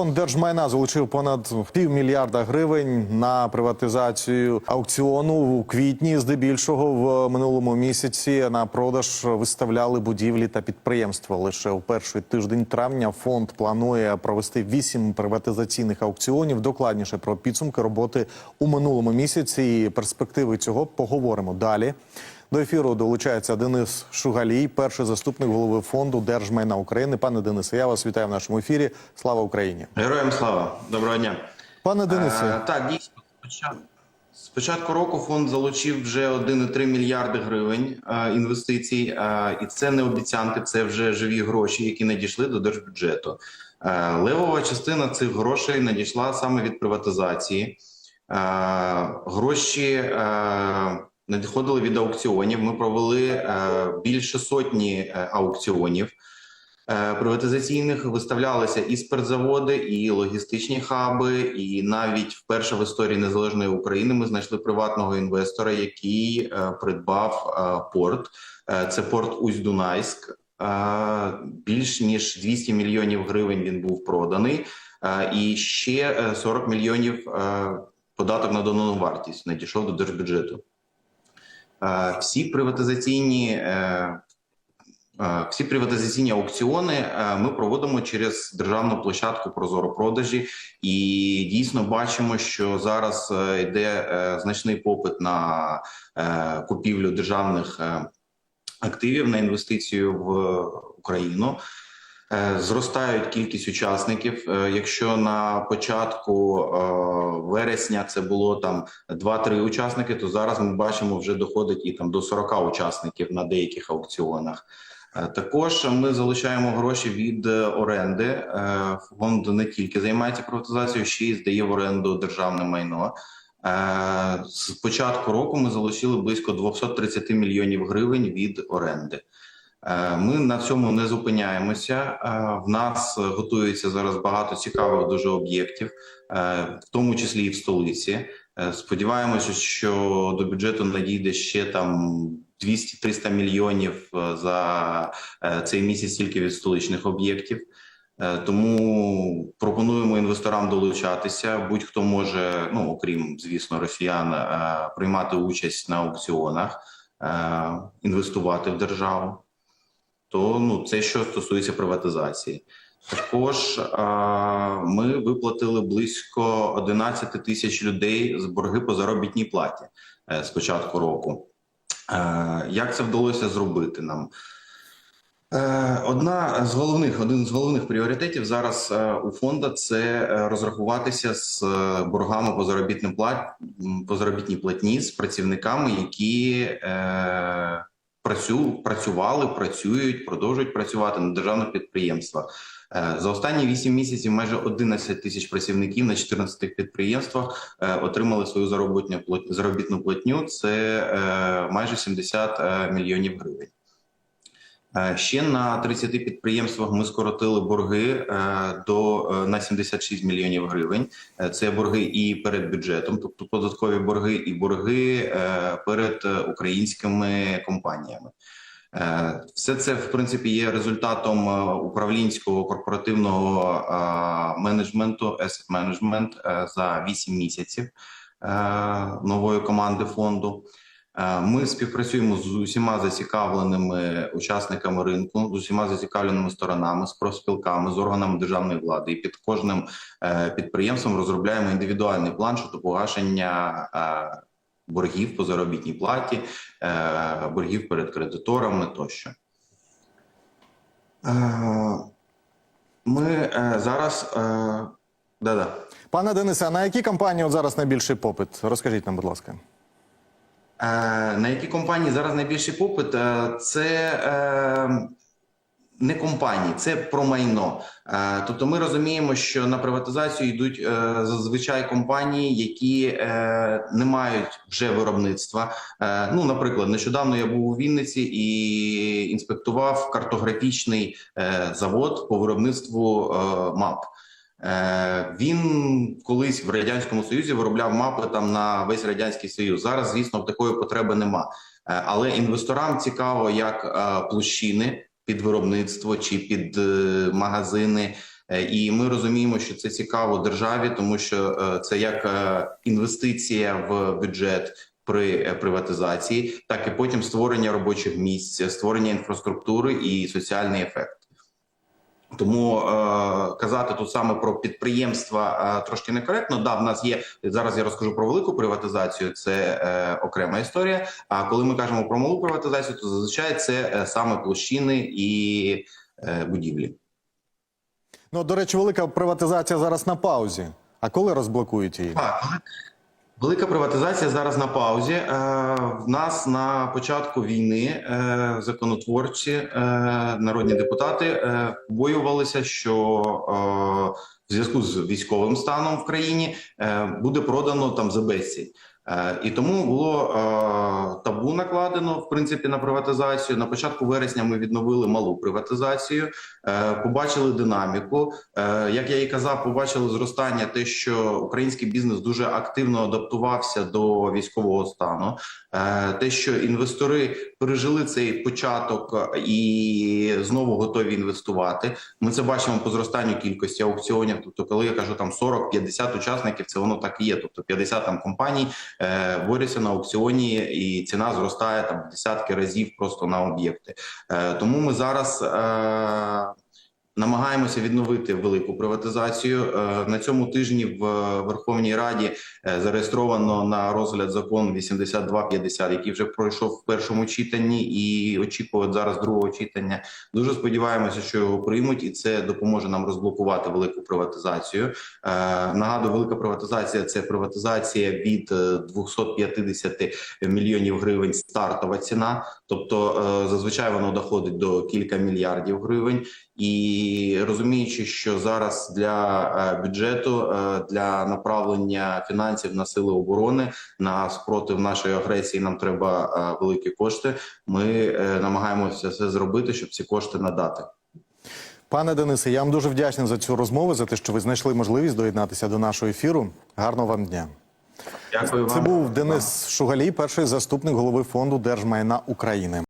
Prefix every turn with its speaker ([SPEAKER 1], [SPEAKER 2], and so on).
[SPEAKER 1] Фонд держмайна залучив понад півмільярда гривень на приватизацію аукціону у квітні. Здебільшого в минулому місяці на продаж виставляли будівлі та підприємства. Лише у перший тиждень травня фонд планує провести вісім приватизаційних аукціонів. Докладніше про підсумки роботи у минулому місяці і перспективи цього поговоримо далі. До ефіру долучається Денис Шугалій, перший заступник голови фонду держмайна України. Пане Денисе, я вас вітаю в нашому ефірі. Слава Україні,
[SPEAKER 2] Героям слава, доброго дня.
[SPEAKER 1] пане Денисе.
[SPEAKER 2] Е, так, дійсно, спочатку, з початку року фонд залучив вже 1,3 мільярди гривень е, інвестицій, е, і це не обіцянки, це вже живі гроші, які надійшли до держбюджету. Левова частина цих грошей надійшла саме від приватизації. Гроші надходили від аукціонів. Ми провели е, більше сотні е, аукціонів. Е, приватизаційних виставлялися і спиртзаводи, і логістичні хаби, і навіть вперше в історії незалежної України ми знайшли приватного інвестора, який придбав порт. Це порт Усть-Дунайськ. Більш ніж 200 мільйонів гривень він був проданий, і ще е, 40 мільйонів податок на додану вартість надійшов до держбюджету. Е, Всі приватизаційні е, Е, Всі приватизаційні аукціони ми проводимо через державну площадку Прозоро продажі, і дійсно бачимо, що зараз йде значний попит на купівлю державних активів на інвестицію в Україну. Е, Зростають кількість учасників. Е, Якщо на початку е, вересня це було там 2-3 учасники, то зараз ми бачимо вже доходить і там до 40 учасників на деяких аукціонах. Також ми залучаємо гроші від оренди. Фонд не тільки займається приватизацією, ще й здає в оренду державне майно. З початку року ми залучили близько 230 мільйонів гривень від оренди. Е, Ми на цьому не зупиняємося. Е, В нас готується зараз багато цікавих дуже об'єктів, е, в тому числі і в столиці. Сподіваємося, що до бюджету надійде ще там 200-300 мільйонів за цей місяць тільки від столичних об'єктів. Тому пропонуємо інвесторам долучатися. Будь-хто може, ну окрім звісно, росіян, приймати участь на аукціонах, інвестувати в державу. То ну це що стосується приватизації. Також е, ми виплатили близько 11 тисяч людей з борги по заробітній платі е, з початку року. Е, Як це вдалося зробити нам? Е, Одна з головних, один з головних пріоритетів зараз у фонду це розрахуватися з боргами по заробітним плат по заробітній платні з працівниками, які е, працю, працювали, працюють, продовжують працювати на державних підприємствах. Е, За останні 8 місяців майже 11 тисяч працівників на 14 підприємствах е, отримали свою заробітну плат- заробітну платню. Це е, майже 70 е, мільйонів гривень. Е, Ще на 30 підприємствах ми скоротили борги е, до е, на 76 мільйонів гривень. Це борги і перед бюджетом, тобто податкові борги, і борги перед українськими компаніями. Все це в принципі є результатом управлінського корпоративного менеджменту, asset management за 8 місяців нової команди фонду. Е, Ми співпрацюємо з усіма зацікавленими учасниками ринку, з усіма зацікавленими сторонами, з профспілками, з органами державної влади. І під кожним е, підприємством розробляємо індивідуальний план щодо погашення е, боргів по заробітній платі, боргів перед кредиторами тощо. Ми зараз да-да.
[SPEAKER 1] Пане Денисе, а на які компанії зараз найбільший попит? Розкажіть нам, будь ласка.
[SPEAKER 2] Е, На які компанії зараз найбільший попит? Е, Це е, не компанії, це про майно. Тобто, ми розуміємо, що на приватизацію йдуть зазвичай компанії, які не мають вже виробництва. Ну, наприклад, нещодавно я був у Вінниці і інспектував картографічний завод по виробництву мап. Е, Він колись в радянському союзі виробляв мапи там на весь радянський союз. Зараз, звісно, такої потреби нема. Е, Але інвесторам цікаво, як е, площини під виробництво чи під магазини І ми розуміємо, що це цікаво державі, тому що це як інвестиція в бюджет при приватизації, так і потім створення робочих місць, створення інфраструктури і соціальний ефект. Тому е, казати тут саме про підприємства е, трошки некоректно. Да, в нас є зараз. Я розкажу про велику приватизацію. Це е, окрема історія. А коли ми кажемо про малу приватизацію, то зазвичай це е, саме площини і е, будівлі.
[SPEAKER 1] Ну, до речі, велика приватизація зараз на паузі. А коли розблокують її?
[SPEAKER 2] Так, велика- приватизація зараз на паузі. Е, В нас на початку війни е, законотворці, е, народні депутати побоювалися, що в зв'язку з військовим станом в країні буде продано там за безцінь. Е, І тому було е, табу накладено в принципі на приватизацію. На початку вересня ми відновили малу приватизацію, е, побачили динаміку. Як я і казав, побачили зростання, те, що український бізнес дуже активно адаптувався до військового стану, те, що інвестори пережили цей початок і знову готові інвестувати. Ми це бачимо по зростанню кількості аукціонів. Тобто, коли я кажу там 40-50 учасників, це воно так і є. Тобто 50 там компаній борються на аукціоні, і ціна зростає там в десятки разів просто на об'єкти. Е, тому ми зараз. Е, Намагаємося відновити велику приватизацію Е, на цьому тижні в Верховній Раді е, зареєстровано на розгляд закон 8250, який вже пройшов в першому читанні, і очікують зараз другого читання. Дуже сподіваємося, що його приймуть, і це допоможе нам розблокувати велику приватизацію. Е, Нагадую, велика приватизація це приватизація від е, 250 мільйонів гривень стартова ціна. Тобто е, зазвичай воно доходить до кілька мільярдів гривень. І розуміючи, що зараз для е, бюджету е, для направлення фінансів на сили оборони на спротив нашої агресії нам треба е, великі кошти. Ми намагаємося все зробити, щоб ці кошти надати.
[SPEAKER 1] Пане Денисе, я вам дуже вдячний за цю розмову, за те, що ви знайшли можливість доєднатися до нашого ефіру. Гарного вам дня.
[SPEAKER 2] Дякую вам.
[SPEAKER 1] Це був Денис Шугалій, перший заступник голови фонду держмайна України.